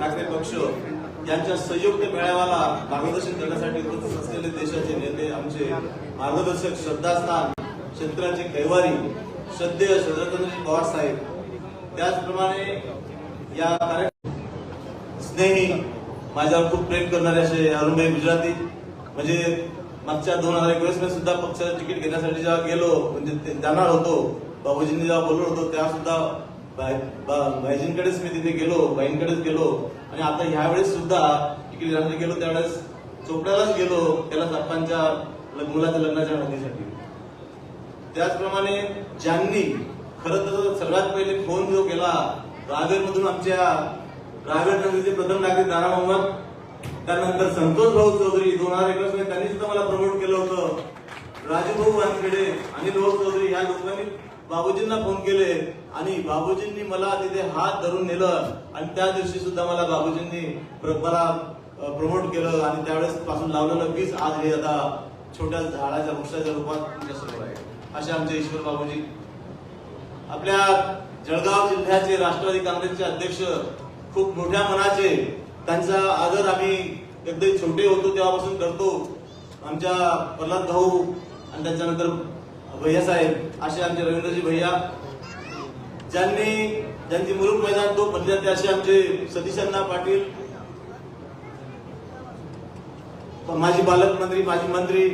ठाकरे पक्ष यांच्या संयुक्त मेळाव्याला मार्गदर्शन करण्यासाठी उपस्थित असलेले देशाचे नेते आमचे मार्गदर्शक श्रद्धास्थान क्षेत्राचे कैवारी श्रद्धेय शरदचंद्रजी पवार साहेब. त्याचप्रमाणे या कार्यक्रम स्नेही माझ्यावर खूप प्रेम करणारे असे अरुणभाई गुजराती. म्हणजे मागच्या दोन हजार एकवीसमध्ये सुद्धा पक्षाचं तिकीट घेण्यासाठी जेव्हा गेलो म्हणजे जाणार होतो बाबूजींनी जेव्हा बोललो होतो तेव्हा सुद्धा बाई- भाईजींकडेच मी तिथे गेलो बाईंकडेच गेलो. आणि आता ह्यावेळेस सुद्धा इकडे घेण्यासाठी गेलो त्यावेळेस चोपड्यालाच गेलो त्याला सप्पांच्या मुलाच्या लग्नाच्या हळदीसाठी त्याचप्रमाणे ज्यांनी खरं तर सर्वात पहिले फोन जो केला रावेर मधून आमच्या रावेर नगरीचे प्रथम नागरिक दारा मोहम्मद त्यानंतर संतोष भाऊ चौधरी दोन हजार एकवीसमध्ये त्यांनी सुद्धा मला प्रमोट केलं होतं. राजूभाऊ वानखेडे अनिल भाऊ चौधरी या लोकांनी बाबूजींना फोन केले आणि बाबूजींनी मला तिथे हात धरून नेलं आणि त्या दिवशी सुद्धा मला बाबूजींनी मला प्रमोट केलं आणि त्यावेळेस पासून लावलेलं बीज आज हे आता छोट्या झाडाच्या वृक्षाच्या रूपात तुमच्या आहे. असे आमचे ईश्वर बाबूजी. आपल्या जळगाव जिल्ह्याचे राष्ट्रवादी काँग्रेसचे अध्यक्ष खूप मोठ्या मनाचे त्यांचा आदर आम्ही एकदम छोटे होतो तेव्हापासून करतो. आमच्या प्रल्हाद भाऊ आणि त्याच्यानंतर भैया साहेब असे आमचे रवींद्रजी भैया ज्यांनी ज्यांची मुलुक मैदान तो बनले जाते असे आमचे सतीश पाटील माजी पालकमंत्री माजी मंत्री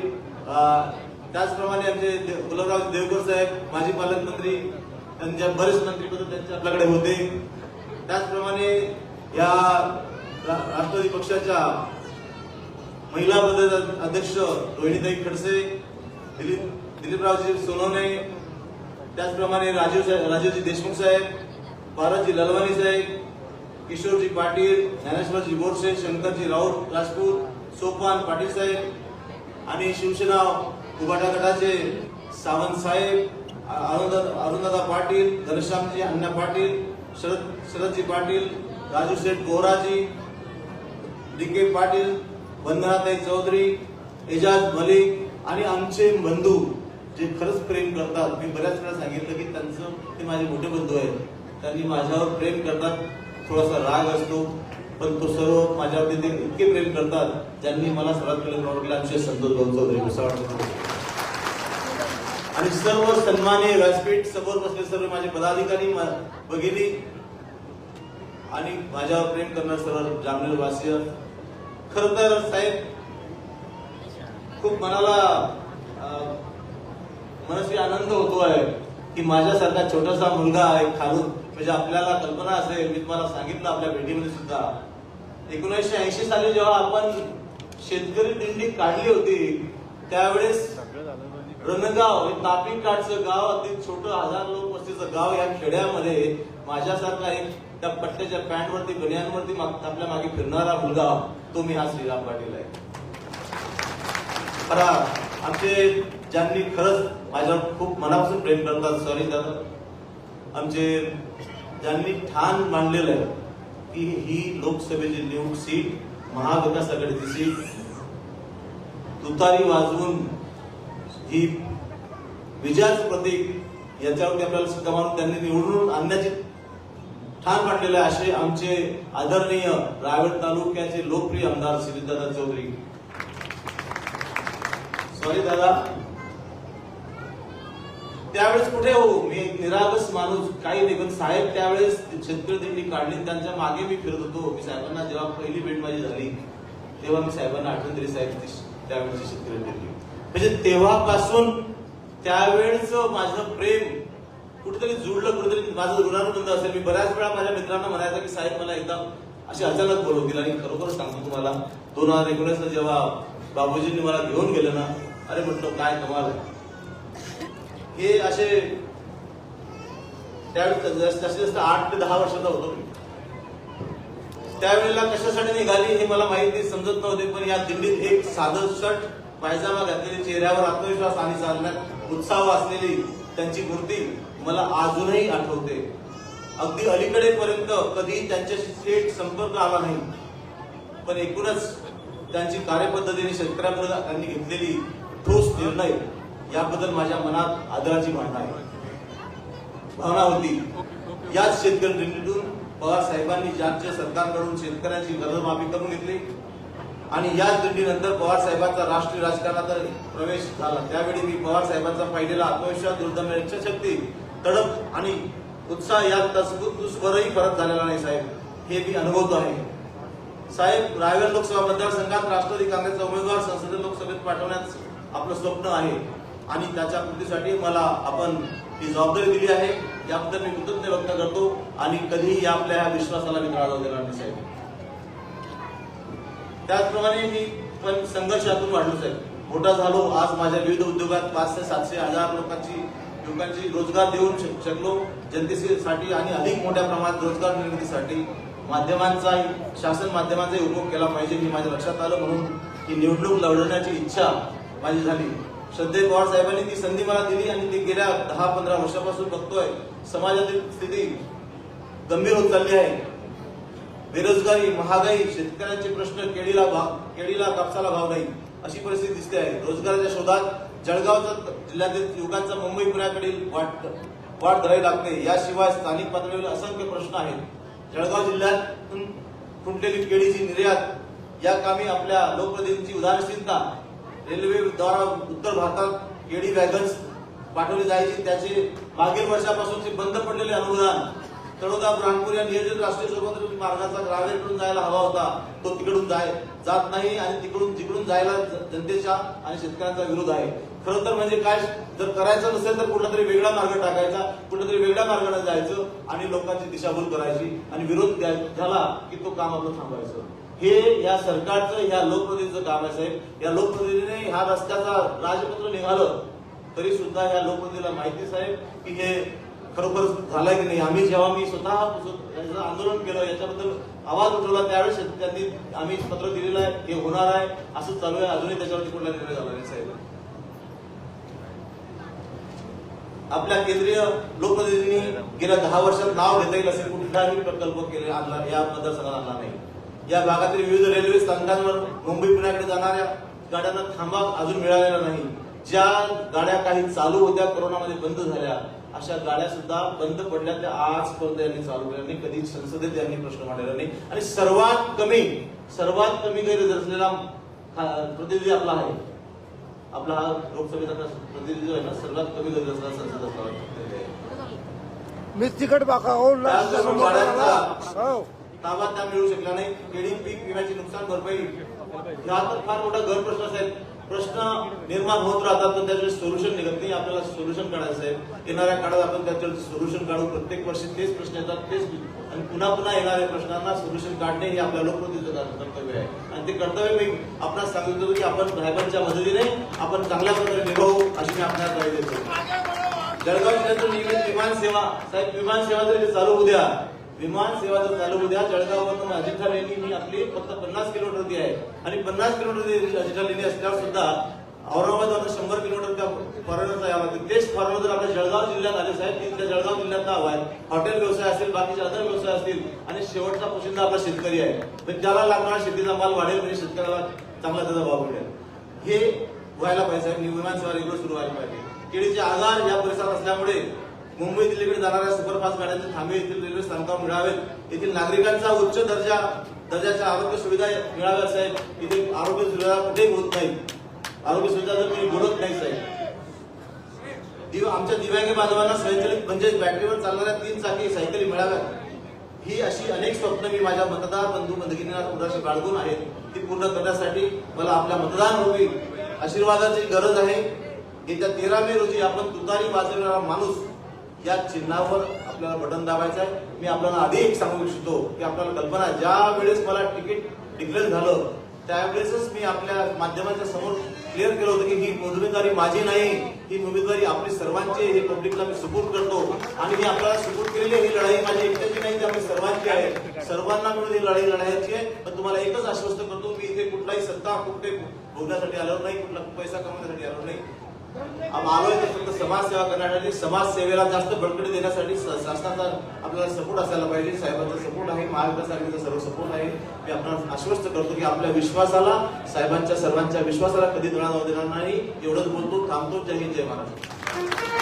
त्याचप्रमाणे आमचे गुलाबराव देवकर साहेब माजी पालकमंत्री त्यांच्या बरेच मंत्रीपद त्यांचे आपल्याकडे होते. त्याचप्रमाणे या राष्ट्रवादी पक्षाच्या महिला पद अध्यक्ष रोहिणीताई खडसे दिलीप दिलीपरावजी सोनवणे त्याचप्रमाणे राजीव राजीवजी देशमुख साहेब भारतजी ललवाणी साहेब किशोरजी पाटील ज्ञानेश्वरजी बोरसे शंकरजी राऊत राजपूत सोपान पाटील साहेब आणि शिवसेना उभाटा गटाचे सावंत साहेब अरुणदा अरुणदादा पाटील घनश्यामजी अण्णा पाटील शरद शरदजी पाटील राजू शेठ गोराजी डिके पाटील वंदनाताई चौधरी एजाज मलिक आणि आमचे बंधू जे खरंच प्रेम करतात मी बऱ्याच वेळा सांगितलं की त्यांचं ते माझे मोठे बंधू आहेत. त्यांनी माझ्यावर प्रेम करतात थोडासा राग असतो पण तो सर्व माझ्यावरती ते इतके प्रेम करतात ज्यांनी मला सर्वात पहिले प्रमोट केलं आमचे संतोष चौधरी असं वाटतं आणि सर्व सन्माने व्यासपीठ समोर बसले सर्व माझे पदाधिकारी मा- भगिनी आणि माझ्यावर प्रेम करणार सर्व जामनेर वासीय खर तर साहेब खूप मनाला मनस्वी आनंद होतोय की माझ्यासारखा छोटासा मुलगा आहे खालून. म्हणजे आपल्याला कल्पना असेल मी तुम्हाला सांगितलं आपल्या भेटीमध्ये सुद्धा. एकोणीसशे ऐंशी साली जेव्हा आपण शेतकरी दिंडी काढली होती त्यावेळेस रणगाव हे तापी काठचं गाव अगदी छोटं हजार लोक वस्तीचं गाव या खेड्यामध्ये माझ्यासारखा एक त्या पट्ट्याच्या पॅन्टवरती बनियांवरती माग- आपल्या मागे फिरणारा मुलगा तो मी हा श्रीराम पाटील आहे. खरा आमचे ज्यांनी खरंच माझ्यावर खूप मनापासून प्रेम करतात सॉरी दादा. आमचे ज्यांनी ठाण मांडलेलं आहे की ही लोकसभेची निवड सीट महाविकास आघाडीची सीट तुतारी वाजवून ही विजयाचं प्रतीक याच्यावरती आपल्याला सिद्ध मानून त्यांनी निवडून आणण्याची ठाण मांडलेलं आहे असे आमचे आदरणीय रायगड तालुक्याचे लोकप्रिय आमदार श्रीदादा चौधरी सॉरी दादा. त्यावेळेस कुठे हो? मी निरागस माणूस. काही नाही पण साहेब त्यावेळेस शेतकरी दिंडी काढली. त्यांच्या मागे मी फिरत होतो. मी साहेबांना जेव्हा पहिली भेट माझी झाली तेव्हा मी साहेबांना आठवण दिली साहेब त्यावेळेची शेतकरी दिंडी. म्हणजे तेव्हापासून त्यावेळेच माझं प्रेम कुठेतरी जुळलं कुठेतरी माझं ऋणानुबंध असेल. मी बऱ्याच वेळा माझ्या मित्रांना म्हणायचं की साहेब मला एकदा असे अचानक बोलवतील. आणि खरोखर सांगतो तुम्हाला दोन हजार एकोणीस जेव्हा बाबूजींनी मला घेऊन गेलं ना अरे म्हटलं काय कमाल आहे. हे असे त्यावेळी जास्तीत जास्त आठ ते दहा वर्षाचा होतो मी. त्यावेळेला कशासाठी निघाली हे मला माहिती समजत नव्हते पण या दिंडीत एक साधं शर्ट पायजामा घातलेली चेहऱ्यावर आत्मविश्वास आणि चालण्यात उत्साह असलेली त्यांची मूर्ती मला अजूनही आठवते. अगदी अलीकडे पर्यंत कधी त्यांच्याशी थेट संपर्क आला नाही. पण एकूणच त्यांची कार्यपद्धतीने शेतकऱ्यांकडे त्यांनी घेतलेली निर्णय याबद्दल माझ्या मनात आदराची भावना आहे. भावना होती याच शेतकऱ्यांतून पवार साहेबांनी राज्य सरकारकडून शेतकऱ्यांची कर्जमाफी करून घेतली आणि याच दिंडीनंतर पवार साहेबांचा राष्ट्रीय राजकारणात प्रवेश झाला. त्यावेळी मी पवार साहेबांचा पाहिलेला आत्मविश्वास दुर्दम्य इच्छाशक्ती तडप आणि उत्साह यात तसबरही परत झालेला नाही साहेब. हे मी अनुभवतो आहे. साहेब रायगड लोकसभा मतदारसंघात राष्ट्रवादी काँग्रेसचा उमेदवार संसदीय लोकसभेत पाठवण्यात आपलं स्वप्न आहे. आणि त्याच्या पूर्तीसाठी मला आपण ही जबाबदारी दिली आहे. याबद्दल मी कृतज्ञ व्यक्त करतो. आणि कधीही आपल्या ह्या विश्वासाला मी तळा जाऊ देणार नाही साहेब. त्याचप्रमाणे मी पण संघर्षातून वाढलो साहेब. मोठा झालो. आज माझ्या विविध उद्योगात पाचशे सातशे हजार लोकांची लोकांची रोजगार देऊन शकलो. जनतेसाठी आणि अधिक मोठ्या प्रमाणात रोजगार निर्मितीसाठी माध्यमांचा शासन माध्यमांचा उपयोग केला पाहिजे हे माझ्या लक्षात आलं. म्हणून ही निवडणूक लढवण्याची इच्छा माझी झाली. श्रद्धे पवार साहेबांनी ती संधी मला दिली आणि ती गेल्या दहा पंधरा वर्षापासून बघतोय. समाजातील स्थिती गंभीर होत चालली आहे. बेरोजगारी महागाई शेतकऱ्यांचे प्रश्न केळीला भाव केळीला कापसाला भाव नाही अशी परिस्थिती दिसते आहे. रोजगाराच्या शोधात जळगावचा जिल्ह्यातील युवकांचा मुंबई पुण्याकडील वाट वाट धरावी लागते. याशिवाय स्थानिक पातळीवर असंख्य प्रश्न आहेत. जळगाव जिल्ह्यातून फुटलेली केळीची निर्यात या कामी आपल्या लोकप्रतिनिधींची उदासीनता रेल्वेद्वारा उत्तर भारतात केडी वॅगन्स पाठवली जायची. त्याचे मागील वर्षापासूनचे बंद पडलेले अनुदान. तळोदा ब्राह्मपूर या नियोजित राष्ट्रीय स्वतंत्र मार्गाचा ग्रावेकडून जायला हवा होता. तो तिकडून जाय जात नाही आणि तिकडून तिकडून जायला ज- जनतेच्या आणि शेतकऱ्यांचा विरोध आहे. खरं तर म्हणजे काय? जर करायचं नसेल तर कुठला तरी वेगळा मार्ग टाकायचा कुठला तरी वेगळ्या मार्गाने जायचं आणि लोकांची दिशाभूल करायची आणि विरोध द्याय- झाला की तो काम आपलं थांबवायचं. हे या सरकारचं या लोकप्रतिनिधीचं काम आहे साहेब. या लोकप्रतिनिधीने ह्या रस्त्याचा राजपत्र निघालं तरी सुद्धा या लोकप्रतिनिधीला माहिती साहेब की हे खरोखर झालं की नाही? आम्ही जेव्हा मी स्वतः याचं आंदोलन केलं याच्याबद्दल आवाज उठवला त्यावेळेस त्यांनी आम्ही पत्र दिलेलं आहे हे होणार आहे असं चालू आहे. अजूनही त्याच्यावरती कुठला निर्णय झाला नाही साहेब. आपल्या केंद्रीय लोकप्रतिनिधींनी गेल्या दहा वर्षात नाव घेता येईल असे कुठलाही प्रकल्प केले आणला या मतदारसंघात आणला नाही. या भागातील विविध रेल्वे स्थानकांवर मुंबई पुण्याकडे जाणाऱ्या गाड्यांना थांबा अजून मिळालेला नाही. ज्या गाड्या काही चालू होत्या कोरोनामध्ये बंद झाल्या अशा गाड्या सुद्धा बंद पडल्या त्या आजपर्यंत यांनी चालू केल्या नाही. कधी संसदेत यांनी प्रश्न मांडलेला नाही. आणि सर्वात कमी सर्वात कमी गैरहजर असलेला प्रतिनिधी आपला आहे. आपला हा लोकसभेचा प्रतिनिधी जो आहे ना सर्वात कमी गरज असलेला संसद असला मी तिकट बाका ताबा त्या मिळू शकला नाही. केळी पीक विम्याची नुकसान भरपाई हा तर फार मोठा घर प्रश्न असेल. प्रश्न निर्माण होत राहतात तर त्याचे सोल्युशन निघत नाही. आपल्याला सोल्युशन काढायचं आहे. येणाऱ्या काळात आपण त्याच्यावर सोल्युशन काढू प्रत्येक वर्षी तेच प्रश्न येतात तेच आणि पुन्हा पुन्हा येणाऱ्या प्रश्नांना सोल्युशन काढणे हे आपल्या लोकप्रतिनिधीचं कर्तव्य आहे. आणि ते कर्तव्य मी आपणास सांगितलं की आपण साहेबांच्या मदतीने आपण चांगल्या प्रकारे निभावू अशी मी आपल्याला ग्वाही देतो. जळगाव जिल्ह्यातून नियमित विमान सेवा साहेब विमान सेवा जरी चालू उद्या विमान सेवा जर चालू होऊ द्या जळगाववरून अजिंठा लेणी ही आपली फक्त पन्नास किलोमीटरची आहे. आणि पन्नास किलोमीटर अजिंठा लेणी असल्यावर सुद्धा औरंगाबाद शंभर किलोमीटर त्या फॉरेनरचा यावं तेच फॉरेनर जर आपल्या जळगाव जिल्ह्यात आले साहेब तिथल्या जळगाव जिल्ह्यात हवा आहे हॉटेल व्यवसाय असेल बाकीचे अदर व्यवसाय असतील. आणि शेवटचा पोशिंदा आपला शेतकरी आहे. तर त्याला लागणारा शेतीचा माल वाढेल म्हणजे शेतकऱ्याला चांगला त्याचा भाव मिळेल. हे व्हायला पाहिजे साहेब. विमान सेवा रेग्युलर सुरू व्हायला पाहिजे. केळीचे आगार या परिसरात असल्यामुळे मुंबई दिल्लीकडे जाणाऱ्या सुपरफास्ट गाड्यांचे थांबे. येथील रेल्वे स्थानकावर मिळावेत येथील नागरिकांचा उच्च दर्जा दर्जाच्या आरोग्य सुविधा मिळाव्या साहेब. इथे आरोग्य सुविधा कुठेही होत नाही. आरोग्य सुविधा जर कोणी बोलत नाही साहेब. दिव आमच्या दिव्यांग बांधवांना स्वयंचलित म्हणजेच बॅटरीवर चालणाऱ्या तीन चाकी सायकली मिळाव्यात. ही अशी अनेक स्वप्न मी माझ्या मतदार बंधू बंधकींना पुढाशी बाळगून आहेत. ती पूर्ण करण्यासाठी मला आपल्या मतदान रूपी आशीर्वादाची गरज आहे. येत्या तेरा मे रोजी आपण तुतारी वाजवणारा माणूस या चिन्हावर आपल्याला बटन दाबायचं आहे. मी आपल्याला आधी एक सांगू इच्छितो की आपल्याला कल्पना ज्या वेळेस मला तिकीट डिक्लेअर झालं त्यावेळेसच मी आपल्या माध्यमाच्या समोर क्लिअर केलं होतं की ही उमेदवारी माझी नाही. ही उमेदवारी आपली सर्वांची हे पब्लिकला मी सपोर्ट करतो. आणि मी आपल्याला सपोर्ट केलेली ही लढाई माझी एकट्याची नाही ती आपली सर्वांची आहे. सर्वांना मिळून ही लढाई लढायची आहे. पण तुम्हाला एकच आश्वस्त करतो मी इथे कुठलाही सत्ता कुठे भोगण्यासाठी आलो नाही कुठला पैसा कमवण्यासाठी आलो नाही. आलोय ते फक्त समाजसेवा करण्यासाठी समाजसेवेला जास्त बळकटी देण्यासाठी शासनाचा आपल्याला सपोर्ट असायला पाहिजे. साहेबांचा सपोर्ट आहे. महाविकास आघाडीचा सर्व सपोर्ट आहे. मी आपण आश्वस्त करतो की आपल्या विश्वासाला साहेबांच्या सर्वांच्या विश्वासाला कधी दुरावा देणार नाही. एवढंच बोलतो. थांबतो. जय हिंद जय महाराष्ट्र.